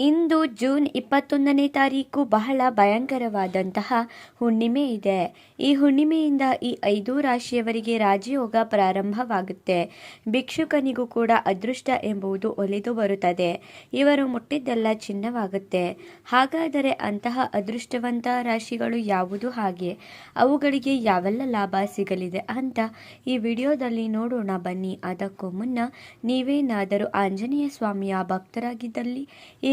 ಇಂದು June ಇಪ್ಪತ್ತೊಂದನೇ ತಾರೀಕು ಬಹಳ ಭಯಂಕರವಾದಂತಹ ಹುಣ್ಣಿಮೆ ಇದೆ. ಈ ಹುಣ್ಣಿಮೆಯಿಂದ ಈ ಐದು ರಾಶಿಯವರಿಗೆ ರಾಜಯೋಗ ಪ್ರಾರಂಭವಾಗುತ್ತೆ. ಭಿಕ್ಷುಕನಿಗೂ ಕೂಡ ಅದೃಷ್ಟ ಎಂಬುದು ಒಲಿದು ಬರುತ್ತದೆ. ಇವರು ಮುಟ್ಟಿದ್ದೆಲ್ಲ ಚಿನ್ನವಾಗುತ್ತೆ. ಹಾಗಾದರೆ ಅಂತಹ ಅದೃಷ್ಟವಂತ ರಾಶಿಗಳು ಯಾವುದು ಹಾಗೆ? ಅವುಗಳಿಗೆ ಯಾವೆಲ್ಲ ಲಾಭ ಸಿಗಲಿದೆ ಅಂತ ಈ ವಿಡಿಯೋದಲ್ಲಿ ನೋಡೋಣ ಬನ್ನಿ. ಅದಕ್ಕೂ ಮುನ್ನ ನೀವೇನಾದರೂ ಆಂಜನೇಯ ಸ್ವಾಮಿಯ ಭಕ್ತರಾಗಿದ್ದಲ್ಲಿ ಈ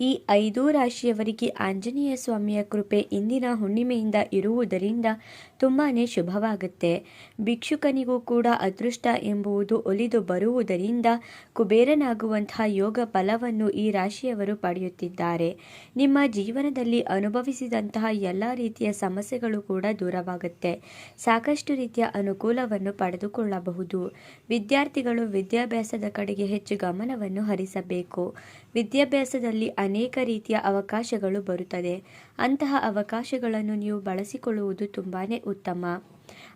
ಈ ಐದು ರಾಶಿಯವರಿಗೆ ಆಂಜನೇಯ ಸ್ವಾಮಿಯ ಕೃಪೆ ಇಂದಿನ ಹುಣ್ಣಿಮೆಯಿಂದ ಇರುವುದರಿಂದ ತುಂಬಾ ಶುಭವಾಗುತ್ತೆ. ಭಿಕ್ಷುಕನಿಗೂ ಕೂಡ ಅದೃಷ್ಟ ಎಂಬುದು ಒಲಿದು ಬರುವುದರಿಂದ ಕುಬೇರನಾಗುವಂತಹ ಯೋಗ ಫಲವನ್ನು ಈ ರಾಶಿಯವರು ಪಡೆಯುತ್ತಿದ್ದಾರೆ. ನಿಮ್ಮ ಜೀವನದಲ್ಲಿ ಅನುಭವಿಸಿದಂತಹ ಎಲ್ಲ ರೀತಿಯ ಸಮಸ್ಯೆಗಳು ಕೂಡ ದೂರವಾಗುತ್ತೆ. ಸಾಕಷ್ಟು ರೀತಿಯ ಅನುಕೂಲವನ್ನು ಪಡೆದುಕೊಳ್ಳಬಹುದು. ವಿದ್ಯಾರ್ಥಿಗಳು ವಿದ್ಯಾಭ್ಯಾಸದ ಕಡೆಗೆ ಹೆಚ್ಚು ಗಮನವನ್ನು ಹರಿಸಬೇಕು. ವಿದ್ಯಾಭ್ಯಾಸದಲ್ಲಿ ಅನೇಕ ರೀತಿಯ ಅವಕಾಶಗಳು ಬರುತ್ತದೆ. ಅಂತಹ ಅವಕಾಶಗಳನ್ನು ನೀವು ಬಳಸಿಕೊಳ್ಳುವುದು ತುಂಬಾ ಉತ್ತಮ.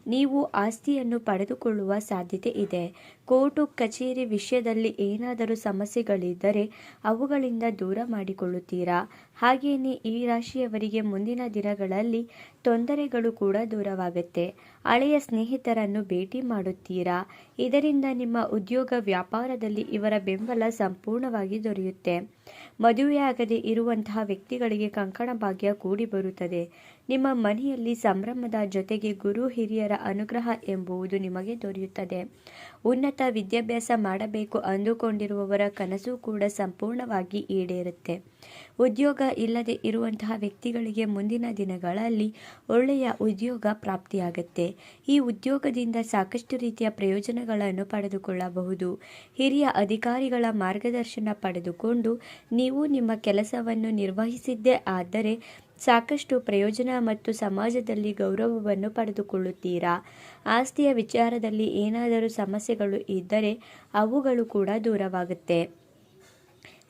ನೀವು ಆಸ್ತಿಯನ್ನು ಪಡೆದುಕೊಳ್ಳುವ ಸಾಧ್ಯತೆ ಇದೆ. ಕೋರ್ಟು ಕಚೇರಿ ವಿಷಯದಲ್ಲಿ ಏನಾದರೂ ಸಮಸ್ಯೆಗಳಿದ್ದರೆ ಅವುಗಳಿಂದ ದೂರ ಮಾಡಿಕೊಳ್ಳುತ್ತೀರಾ? ಹಾಗೆಯೇ ಈ ರಾಶಿಯವರಿಗೆ ಮುಂದಿನ ದಿನಗಳಲ್ಲಿ ತೊಂದರೆಗಳು ಕೂಡ ದೂರವಾಗುತ್ತೆ. ಹಳೆಯ ಸ್ನೇಹಿತರನ್ನು ಭೇಟಿ ಮಾಡುತ್ತೀರಾ? ಇದರಿಂದ ನಿಮ್ಮ ಉದ್ಯೋಗ ವ್ಯಾಪಾರದಲ್ಲಿ ಇವರ ಬೆಂಬಲ ಸಂಪೂರ್ಣವಾಗಿ ದೊರೆಯುತ್ತೆ. ಮದುವೆಯಾಗದೆ ಇರುವಂತಹ ವ್ಯಕ್ತಿಗಳಿಗೆ ಕಂಕಣ ಭಾಗ್ಯ ಕೂಡಿ ಬರುತ್ತದೆ ನಿಮ್ಮ ಮನೆಯಲ್ಲಿ ಸಂಭ್ರಮದ ಜೊತೆಗೆ ಗುರು, ಹಿರಿಯರ ಅನುಗ್ರಹ ಎಂಬುವುದು ನಿಮಗೆ ದೊರೆಯುತ್ತದೆ. ಉನ್ನತ ವಿದ್ಯಾಭ್ಯಾಸ ಮಾಡಬೇಕು ಅಂದುಕೊಂಡಿರುವವರ ಕನಸು ಕೂಡ ಸಂಪೂರ್ಣವಾಗಿ ಈಡೇರುತ್ತೆ. ಉದ್ಯೋಗ ಇಲ್ಲದೆ ಇರುವಂತಹ ವ್ಯಕ್ತಿಗಳಿಗೆ ಮುಂದಿನ ದಿನಗಳಲ್ಲಿ ಒಳ್ಳೆಯ ಉದ್ಯೋಗ ಪ್ರಾಪ್ತಿಯಾಗುತ್ತೆ. ಈ ಉದ್ಯೋಗದಿಂದ ಸಾಕಷ್ಟು ರೀತಿಯ ಪ್ರಯೋಜನಗಳನ್ನು ಪಡೆದುಕೊಳ್ಳಬಹುದು. ಹಿರಿಯ ಅಧಿಕಾರಿಗಳ ಮಾರ್ಗದರ್ಶನ ಪಡೆದುಕೊಂಡು ನೀವು ನಿಮ್ಮ ಕೆಲಸವನ್ನು ನಿರ್ವಹಿಸಿದ್ದೇ ಆದರೆ ಸಾಕಷ್ಟು ಪ್ರಯೋಜನ ಮತ್ತು ಸಮಾಜದಲ್ಲಿ ಗೌರವವನ್ನು ಪಡೆದುಕೊಳ್ಳುತ್ತೀರಾ? ಆಸ್ತಿಯ ವಿಚಾರದಲ್ಲಿ ಏನಾದರೂ ಸಮಸ್ಯೆಗಳು ಇದ್ದರೆ ಅವುಗಳು ಕೂಡ ದೂರವಾಗುತ್ತೆ.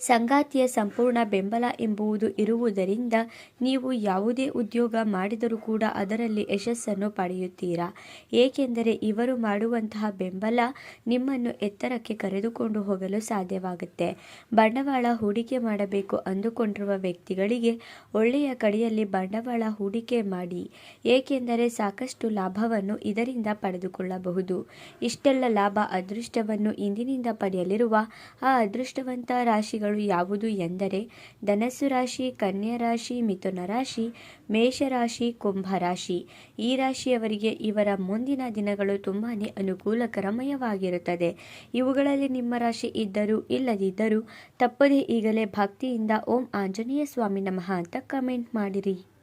ಸಂಗಾತಿಯ ಸಂಪೂರ್ಣ ಬೆಂಬಲ ಎಂಬುವುದು ಇರುವುದರಿಂದ ನೀವು ಯಾವುದೇ ಉದ್ಯೋಗ ಮಾಡಿದರೂ ಕೂಡ ಅದರಲ್ಲಿ ಯಶಸ್ಸನ್ನು ಪಡೆಯುತ್ತೀರಾ? ಏಕೆಂದರೆ ಇವರು ಮಾಡುವಂತಹ ಬೆಂಬಲ ನಿಮ್ಮನ್ನು ಎತ್ತರಕ್ಕೆ ಕರೆದುಕೊಂಡು ಹೋಗಲು ಸಾಧ್ಯವಾಗುತ್ತೆ. ಬಂಡವಾಳ ಹೂಡಿಕೆ ಮಾಡಬೇಕು ಅಂದುಕೊಂಡಿರುವ ವ್ಯಕ್ತಿಗಳಿಗೆ ಒಳ್ಳೆಯ ಕಡೆಯಲ್ಲಿ ಬಂಡವಾಳ ಹೂಡಿಕೆ ಮಾಡಿ, ಏಕೆಂದರೆ ಸಾಕಷ್ಟು ಲಾಭವನ್ನು ಇದರಿಂದ ಪಡೆದುಕೊಳ್ಳಬಹುದು. ಇಷ್ಟೆಲ್ಲ ಲಾಭ ಅದೃಷ್ಟವನ್ನು ಇಂದಿನಿಂದ ಪಡೆಯಲಿರುವ ಆ ಅದೃಷ್ಟವಂತ ರಾಶಿಗಳು ಯಾವುದು ಎಂದರೆ ಧನಸ್ಸು ರಾಶಿ, ಕನ್ಯಾ ರಾಶಿ, ಮಿಥುನ ರಾಶಿ ಮೇಷರಾಶಿ ಕುಂಭ ರಾಶಿ. ಈ ರಾಶಿಯವರಿಗೆ ಇವರ ಮುಂದಿನ ದಿನಗಳು ತುಂಬಾ ಅನುಕೂಲಕರಮಯವಾಗಿರುತ್ತದೆ. ಇವುಗಳಲ್ಲಿ ನಿಮ್ಮ ರಾಶಿ ಇದ್ದರೂ ಇಲ್ಲದಿದ್ದರೂ ತಪ್ಪದೇ ಈಗಲೇ ಭಕ್ತಿಯಿಂದ ಓಂ ಆಂಜನೇಯ ಸ್ವಾಮಿ ನಮಃ ಅಂತ ಕಮೆಂಟ್ ಮಾಡಿರಿ.